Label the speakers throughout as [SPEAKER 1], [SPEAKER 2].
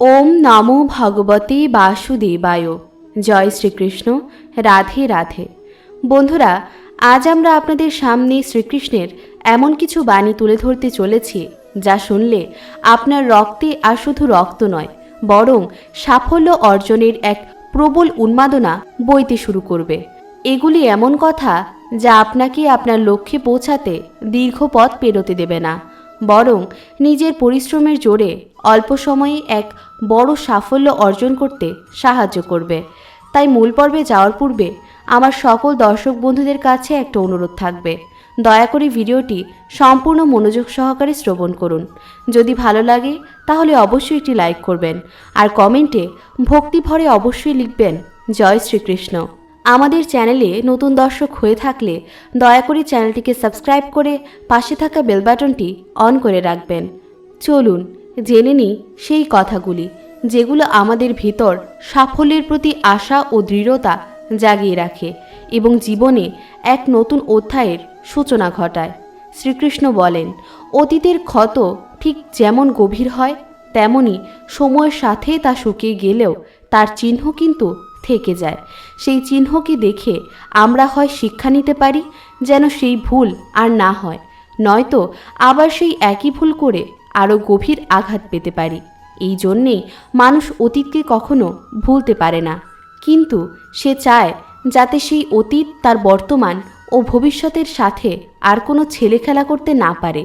[SPEAKER 1] ওম নমো ভগবতে বাসুদেবায়। জয় শ্রীকৃষ্ণ। রাধে রাধে। বন্ধুরা, আজ আমরা আপনাদের সামনে শ্রীকৃষ্ণের এমন কিছু বাণী তুলে ধরতে চলেছি, যা শুনলে আপনার রক্তে আর শুধু রক্ত নয়, বরং সাফল্য অর্জনের এক প্রবল উন্মাদনা বইতে শুরু করবে। এগুলি এমন কথা যা আপনাকে আপনার লক্ষ্যে পৌঁছাতে দীর্ঘ পথ পেরোতে দেবে না, বরং নিজের পরিশ্রমের জোরে অল্প সময়ে এক বড় সাফল্য অর্জন করতে সাহায্য করবে। তাই মূল পর্বে যাওয়ার পূর্বে আমার সকল দর্শক বন্ধুদের কাছে একটা অনুরোধ থাকবে। দয়া করে ভিডিওটি সম্পূর্ণ মনোযোগ সহকারে শ্রবণ করুন। যদি ভালো লাগে, তাহলে অবশ্যই একটি লাইক করবেন আর কমেন্টে ভক্তি ভরে অবশ্যই লিখবেন, জয় শ্রীকৃষ্ণ। আমাদের চ্যানেলে নতুন দর্শক হয়ে থাকলে দয়া করে চ্যানেলটিকে সাবস্ক্রাইব করে পাশে থাকা বেল বাটনটি অন করে রাখবেন। চলুন জেনে নিই সেই কথাগুলি, যেগুলো আমাদের ভেতর সাফল্যের প্রতি আশা ও দৃঢ়তা জাগিয়ে রাখে এবং জীবনে এক নতুন অধ্যায়ের সূচনা ঘটায়। শ্রীকৃষ্ণ বলেন, অতীতের ক্ষত ঠিক যেমন গভীর হয়, তেমনি সময়ের সাথে তা শুকিয়ে গেলেও তার চিহ্ন কিন্তু থেকে যায়। সেই চিহ্নকে দেখে আমরা হয় শিক্ষা নিতে পারি, যেন সেই ভুল আর না হয়। নয়তো আবার সেই একই ভুল করে আরও গভীর আঘাত পেতে পারি। এই জন্যেই মানুষ অতীতকে কখনো ভুলতে পারে না। কিন্তু সে চায় যাতে সেই অতীত তার বর্তমান ও ভবিষ্যতের সাথে আর কোনো ছেলে খেলা করতে না পারে।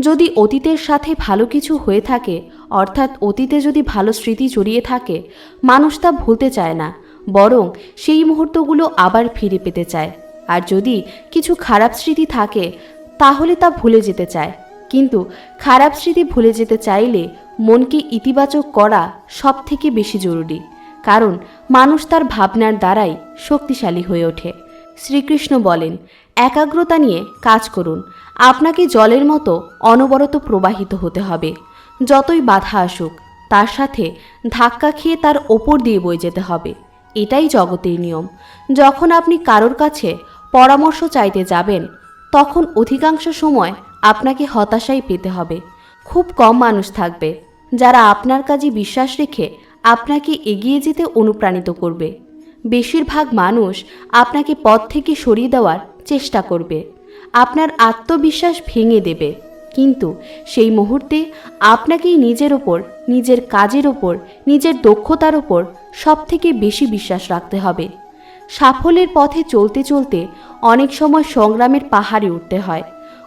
[SPEAKER 1] যদি অতীতের সাথে ভালো কিছু হয়ে থাকে, অর্থাৎ অতীতে যদি ভালো স্মৃতি জড়িয়ে থাকে, মানুষ তা ভুলতে চায় না, বরং সেই মুহূর্তগুলো আবার ফিরে পেতে চায়। আর যদি কিছু খারাপ স্মৃতি থাকে, তাহলে তা ভুলে যেতে চায়। কিন্তু খারাপ স্মৃতি ভুলে যেতে চাইলে মনকে ইতিবাচক করা সব থেকে বেশি জরুরি। কারণ মানুষ তার ভাবনার দ্বারাই শক্তিশালী হয়ে ওঠে। শ্রীকৃষ্ণ বলেন, একাগ্রতা নিয়ে কাজ করুন। আপনাকে জলের মতো অনবরত প্রবাহিত হতে হবে। যতই বাধা আসুক, তার সাথে ধাক্কা খেয়ে তার ওপর দিয়ে বয়ে যেতে হবে। এটাই জগতের নিয়ম। যখন আপনি কারোর কাছে পরামর্শ চাইতে যাবেন, তখন অধিকাংশ সময় আপনাকে হতাশাই পেতে হবে। খুব কম মানুষ থাকবে, যারা আপনার কাজে বিশ্বাস রেখে আপনাকে এগিয়ে যেতে অনুপ্রাণিত করবে। বেশিরভাগ মানুষ আপনাকে পথ থেকে সরিয়ে দেওয়ার চেষ্টা করবে। আপনার আত্মবিশ্বাস ভেঙে দেবে। কিন্তু সেই মুহূর্তে আপনাকেই নিজের ওপর, নিজের কাজের ওপর, নিজের দক্ষতার ওপর সব থেকে বেশি বিশ্বাস রাখতে হবে। সাফল্যের পথে চলতে চলতে অনেক সময় সংগ্রামের পাহাড়ে উঠতে হয়।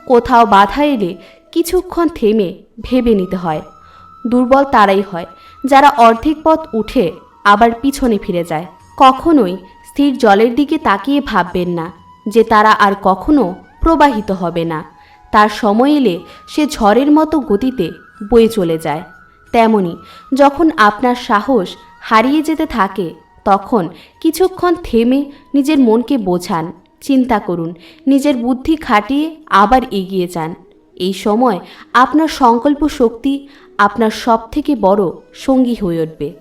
[SPEAKER 1] কোথাও বাধা এলে কিছুক্ষণ থেমে ভেবে নিতে হয়। দুর্বল তারাই হয়, যারা অর্ধেক পথ উঠে আবার পিছনে ফিরে যায়। কখনোই স্থির জলের দিকে তাকিয়ে ভাববেন না যে তারা আর কখনো প্রবাহিত হবে না। তার সময় এলে সে ঝড়ের মতো গতিতে বয়ে চলে যায়। তেমনি যখন আপনার সাহস হারিয়ে যেতে থাকে, তখন কিছুক্ষণ থেমে নিজের মনকে বোঝান চিন্তা করুন, নিজের বুদ্ধি খাটিয়ে আবার এগিয়ে যান। এই সময় আপনার সংকল্প শক্তি আপনার সব থেকে বড় সঙ্গী হয়ে উঠবে।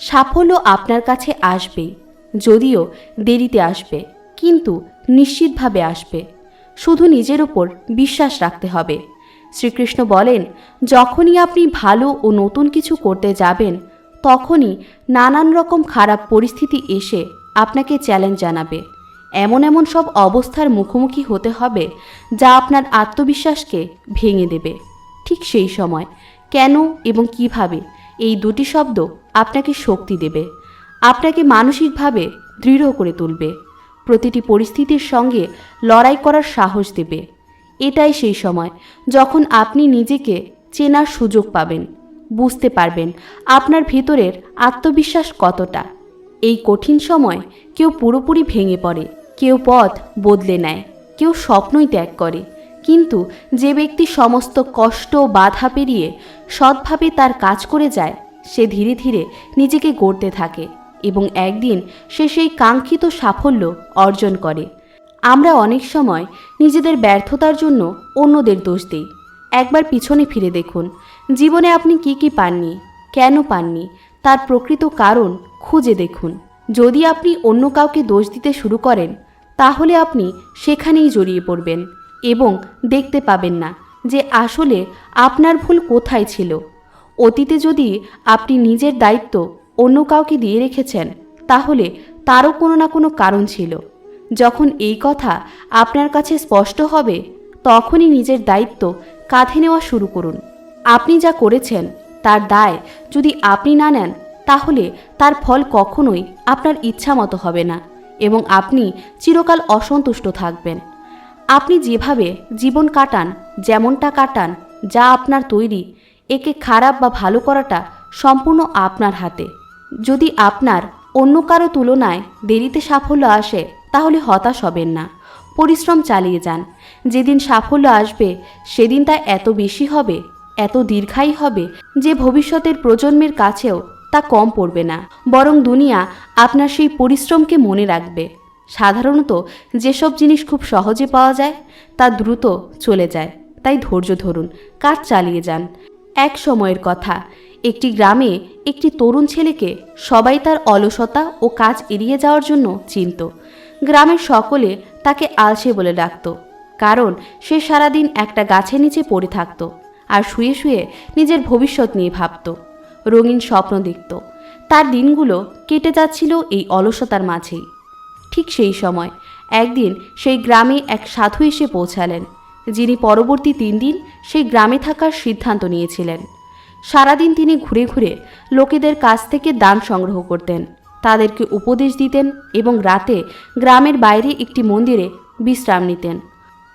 [SPEAKER 1] সাফল্য আপনার কাছে আসবে, যদিও দেরিতে আসবে, কিন্তু নিশ্চিতভাবে আসবে। শুধু নিজের ওপর বিশ্বাস রাখতে হবে। শ্রীকৃষ্ণ বলেন, যখনই আপনি ভালো ও নতুন কিছু করতে যাবেন, তখনই নানান রকম খারাপ পরিস্থিতি এসে আপনাকে চ্যালেঞ্জ জানাবে। এমন এমন সব অবস্থার মুখোমুখি হতে হবে যা আপনার আত্মবিশ্বাসকে ভেঙে দেবে। ঠিক সেই সময়। কেন এবং কীভাবে এই দুটি শব্দ আপনাকে শক্তি দেবে? আপনাকে মানসিকভাবে দৃঢ় করে তুলবে। প্রতিটি পরিস্থিতির সঙ্গে লড়াই করার সাহস দেবে। এটাই সেই সময় যখন আপনি নিজেকে চেনার সুযোগ পাবেন। বুঝতে পারবেন আপনার ভেতরের আত্মবিশ্বাস কতটা। এই কঠিন সময় কেউ পুরোপুরি ভেঙে পড়ে। কেউ পথ বদলে নেয়, কেউ স্বপ্নই ত্যাগ করে। কিন্তু যে ব্যক্তি সমস্ত কষ্ট বাধা পেরিয়ে সৎভাবে তার কাজ করে যায়, সে ধীরে ধীরে নিজেকে গড়তে থাকে এবং একদিন সে সেই কাঙ্ক্ষিত সাফল্য অর্জন করে। আমরা অনেক সময় নিজেদের ব্যর্থতার জন্য অন্যদের দোষ দিই। একবার পিছনে ফিরে দেখুন, জীবনে আপনি কি কি পাননি, কেন পাননি, তার প্রকৃত কারণ খুঁজে দেখুন। যদি আপনি অন্য কাউকে দোষ দিতে শুরু করেন তাহলে আপনি সেখানেই জড়িয়ে পড়বেন এবং দেখতে পাবেন না যে আসলে আপনার ভুল কোথায় ছিল। অতীতে যদি আপনি নিজের দায়িত্ব অন্য কাউকে দিয়ে রেখেছেন, তাহলে তারও কোনো না কোনো কারণ ছিল। যখন এই কথা আপনার কাছে স্পষ্ট হবে, তখনই নিজের দায়িত্ব কাঁধে নেওয়া শুরু করুন। আপনি যা করেছেন, তার দায় যদি আপনি না নেন, তাহলে তার ফল কখনোই আপনার ইচ্ছা মতো হবে না। এবং আপনি চিরকাল অসন্তুষ্ট থাকবেন। আপনি যেভাবে জীবন কাটান, যেমনটা কাটান, যা আপনার তৈরি, একে খারাপ বা ভালো করাটা সম্পূর্ণ আপনার হাতে। যদি আপনার অন্য কারও তুলনায় দেরিতে সাফল্য আসে, তাহলে হতাশ হবেন না। পরিশ্রম চালিয়ে যান। যেদিন সাফল্য আসবে, সেদিন তা এত বেশি হবে, এত দীর্ঘায়ী হবে যে ভবিষ্যতের প্রজন্মের কাছেও তা কম পড়বে না। বরং দুনিয়া আপনার সেই পরিশ্রমকে মনে রাখবে। সাধারণত যেসব জিনিস খুব সহজে পাওয়া যায়, তা দ্রুত চলে যায়। তাই ধৈর্য ধরুন, কাজ চালিয়ে যান। এক সময়ের কথা, একটি গ্রামে একটি তরুণ ছেলেকে সবাই তার অলসতা ও কাজ এড়িয়ে যাওয়ার জন্য চিনত। গ্রামের সকলে তাকে আলসে বলে ডাকত, কারণ সে সারাদিন একটা গাছের নিচে পড়ে থাকত আর শুয়ে শুয়ে নিজের ভবিষ্যৎ নিয়ে ভাবত। রঙিন স্বপ্ন দেখত। তার দিনগুলো কেটে যাচ্ছিল এই অলসতার মাঝেই। ঠিক সেই সময় একদিন সেই গ্রামে এক সাধু এসে পৌঁছালেন, যিনি পরবর্তী তিন দিন সেই গ্রামে থাকার সিদ্ধান্ত নিয়েছিলেন। সারাদিন তিনি ঘুরে ঘুরে লোকেদের কাছ থেকে দান সংগ্রহ করতেন, তাদেরকে উপদেশ দিতেন এবং রাতে গ্রামের বাইরে একটি মন্দিরে বিশ্রাম নিতেন।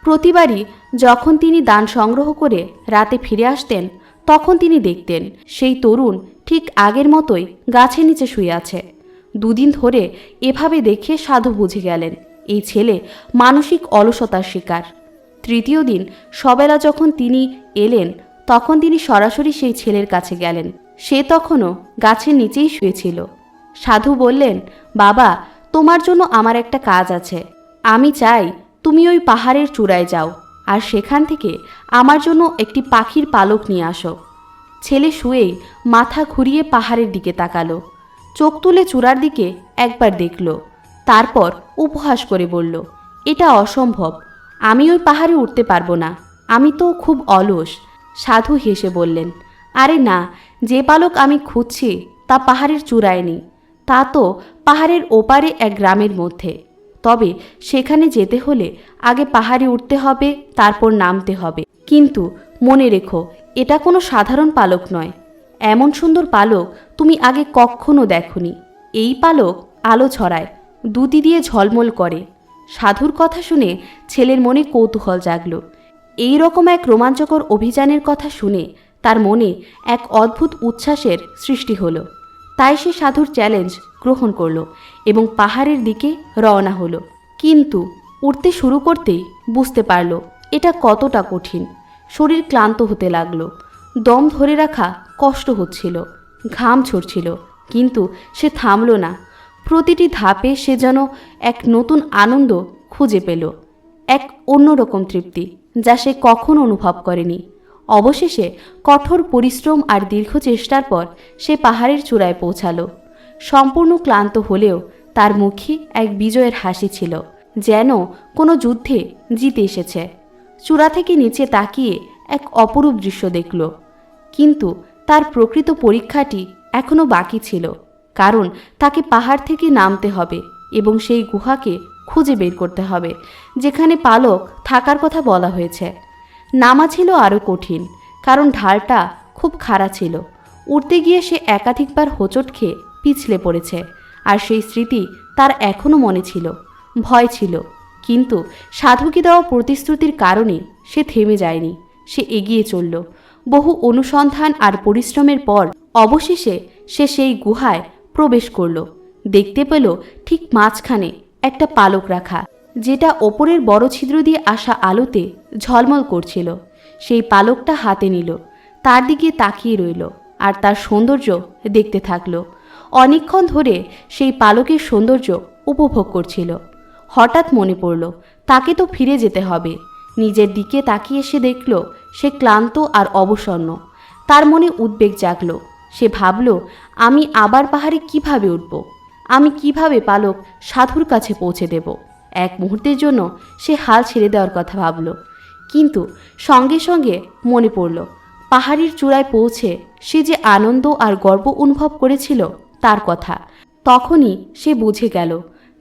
[SPEAKER 1] প্রতিবারই যখন তিনি দান সংগ্রহ করে রাতে ফিরে আসতেন তখন তিনি দেখতেন, সেই তরুণ ঠিক আগের মতোই গাছের নিচে শুয়ে আছে। দুদিন ধরে এভাবে দেখে সাধু বুঝে গেলেন, এই ছেলে মানসিক অলসতার শিকার। তৃতীয় দিন সবেলা যখন তিনি এলেন, তখন তিনি সরাসরি সেই ছেলের কাছে গেলেন। সে তখনও গাছের নিচেই শুয়েছিল সাধু বললেন, বাবা, তোমার জন্য আমার একটা কাজ আছে। আমি চাই তুমি ওই পাহাড়ের চূড়ায় যাও। আর সেখান থেকে আমার জন্য একটি পাখির পালক নিয়ে আসো। ছেলে শুয়েই মাথা ঘুরিয়ে পাহাড়ের দিকে তাকালো। চোখ তুলে চূড়ার দিকে একবার দেখল। তারপর উপহাস করে বলল, এটা অসম্ভব। আমি ওই পাহাড়ে উঠতে পারব না। আমি তো খুব অলস। সাধু হেসে বললেন, আরে না, যে পালক আমি খুঁজছি তা পাহাড়ের চূড়ায় নেই। তা তো পাহাড়ের ওপারে এক গ্রামের মধ্যে। তবে সেখানে যেতে হলে আগে পাহাড়ে উঠতে হবে, তারপর নামতে হবে। কিন্তু মনে রেখো, এটা কোনো সাধারণ পালক নয়। এমন সুন্দর পালক তুমি আগে কখনো দেখনি। এই পালক আলো ছড়ায়, দুটি দিয়ে ঝলমল করে। সাধুর কথা শুনে ছেলের মনে কৌতূহল জাগল। এই রকম এক রোমাঞ্চকর অভিযানের কথা শুনে তার মনে এক অদ্ভুত উচ্ছ্বাসের সৃষ্টি হলো। তাই সে সাধুর চ্যালেঞ্জ গ্রহণ করল এবং পাহাড়ের দিকে রওনা হলো। কিন্তু উঠতে শুরু করতেই বুঝতে পারল এটা কতটা কঠিন। শরীর ক্লান্ত হতে লাগল। দম ধরে রাখা কষ্ট হচ্ছিল, ঘাম ছড়ছিল কিন্তু সে থামল না। প্রতিটি ধাপে সে যেন এক নতুন আনন্দ খুঁজে পেল, এক অন্যরকম তৃপ্তি যা সে কখনো অনুভব করেনি। অবশেষে কঠোর পরিশ্রম আর দীর্ঘ চেষ্টার পর সে পাহাড়ের চূড়ায় পৌঁছালো। সম্পূর্ণ ক্লান্ত হলেও তার মুখে এক বিজয়ের হাসি ছিল, যেন কোনো যুদ্ধে জিতে এসেছে। চূড়া থেকে নিচে তাকিয়ে এক অপরূপ দৃশ্য দেখল, কিন্তু তার প্রকৃত পরীক্ষাটি এখনও বাকি ছিল, কারণ তাকে পাহাড় থেকে নামতে হবে এবং সেই গুহাকে খুঁজে বের করতে হবে, যেখানে পালক থাকার কথা বলা হয়েছে। নামা ছিল আরও কঠিন, কারণ ঢালটা খুব খাড়া ছিল। উঠতে গিয়ে সে একাধিকবার হোঁচট খেয়ে পিছলে পড়েছে, আর সেই স্মৃতি তার এখনও মনে ছিল। ভয় ছিল, কিন্তু সাধুকে দেওয়া প্রতিশ্রুতির কারণে সে থেমে যায়নি। সে এগিয়ে চলল। বহু অনুসন্ধান আর পরিশ্রমের পর অবশেষে সে সেই গুহায় প্রবেশ করল। দেখতে পেল ঠিক মাঝখানে একটা পালক রাখা। যেটা ওপরের বড় ছিদ্র দিয়ে আসা আলোতে ঝলমল করছিল। সেই পালকটা হাতে নিল, তার দিকে তাকিয়ে রইল আর তার সৌন্দর্য দেখতে থাকল। অনেকক্ষণ ধরে সেই পালকের সৌন্দর্য উপভোগ করছিল। হঠাৎ মনে পড়ল, তাকে তো ফিরে যেতে হবে। নিজের দিকে তাকিয়ে সে দেখল, সে ক্লান্ত আর অবসন্ন। তার মনে উদ্বেগ জাগল। সে ভাবল, আমি আবার পাহাড়ে কীভাবে উঠব? আমি কীভাবে পালক সাধুর কাছে পৌঁছে দেব? এক মুহূর্তের জন্য সে হাল ছেড়ে দেওয়ার কথা ভাবল। কিন্তু সঙ্গে সঙ্গে মনে পড়ল, পাহাড়ির চূড়ায় পৌঁছে সে যে আনন্দ আর গর্ব অনুভব করেছিল তার কথা। তখনই সে বুঝে গেল,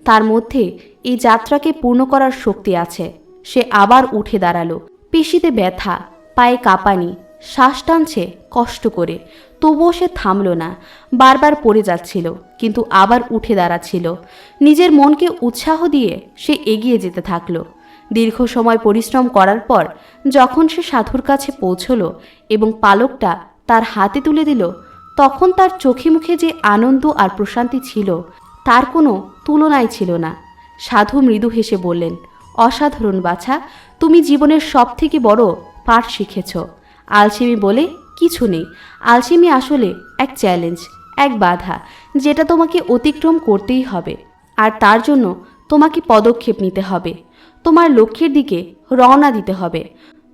[SPEAKER 1] তার মধ্যে এই যাত্রাকে পূর্ণ করার শক্তি আছে। সে আবার উঠে দাঁড়াল, পেশিতে ব্যথা, পায়ে কাঁপানি, শ্বাস টানছে কষ্ট করে, তবুও সে থামল না, বারবার পড়ে যাচ্ছিল। কিন্তু আবার উঠে দাঁড়াচ্ছিল। নিজের মনকে উৎসাহ দিয়ে সে এগিয়ে যেতে থাকল। দীর্ঘ সময় পরিশ্রম করার পর যখন সে সাধুর কাছে পৌঁছলো এবং পালকটা তার হাতে তুলে দিল, তখন তার চোখে মুখে যে আনন্দ আর প্রশান্তি ছিল, তার কোনো তুলনাই ছিল না। সাধু মৃদু হেসে বললেন, অসাধারণ বাছা, তুমি জীবনের সব থেকে বড় পাঠ শিখেছ। আলসেমি বলে কিছু নেই। আলসেমি আসলে এক চ্যালেঞ্জ। এক বাধা, যেটা তোমাকে অতিক্রম করতেই হবে। আর তার জন্য তোমাকে পদক্ষেপ নিতে হবে। তোমার লক্ষ্যের দিকে রওনা দিতে হবে।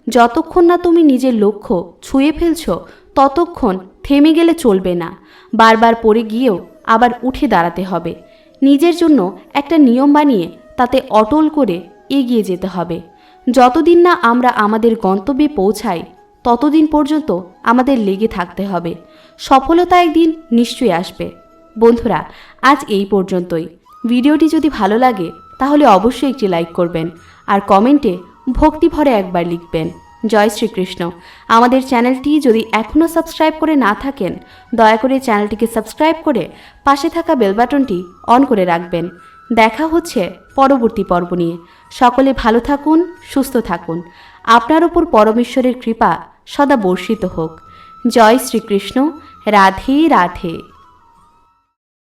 [SPEAKER 1] যতক্ষণ না তুমি নিজের লক্ষ্য ছুঁয়ে ফেলছো, ততক্ষণ থেমে গেলে চলবে না। বারবার পড়ে গিয়েও আবার উঠে দাঁড়াতে হবে। নিজের জন্য একটা নিয়ম বানিয়ে তাতে অটল করে এগিয়ে যেতে হবে। যতদিন না আমরা আমাদের গন্তব্যে পৌঁছাই, ততদিন পর্যন্ত আমাদের লেগে থাকতে হবে। সফলতা একদিন নিশ্চয়ই আসবে। বন্ধুরা, আজ এই পর্যন্তই। ভিডিওটি যদি ভালো লাগে, তাহলে অবশ্যই একটি লাইক করবেন আর কমেন্টে ভক্তি ভরে একবার লিখবেন। জয় শ্রীকৃষ্ণ। আমাদের চ্যানেলটি যদি এখনও সাবস্ক্রাইব করে না থাকেন, দয়া করে চ্যানেলটিকে সাবস্ক্রাইব করে পাশে থাকা বেল বাটনটি অন করে রাখবেন। দেখা হচ্ছে পরবর্তী পর্ব নিয়ে। সকলে ভালো থাকুন, সুস্থ থাকুন। আপনার ওপর পরমেশ্বরের কৃপা সদা বর্ষিত হোক। জয় শ্রীকৃষ্ণ। রাধে রাধে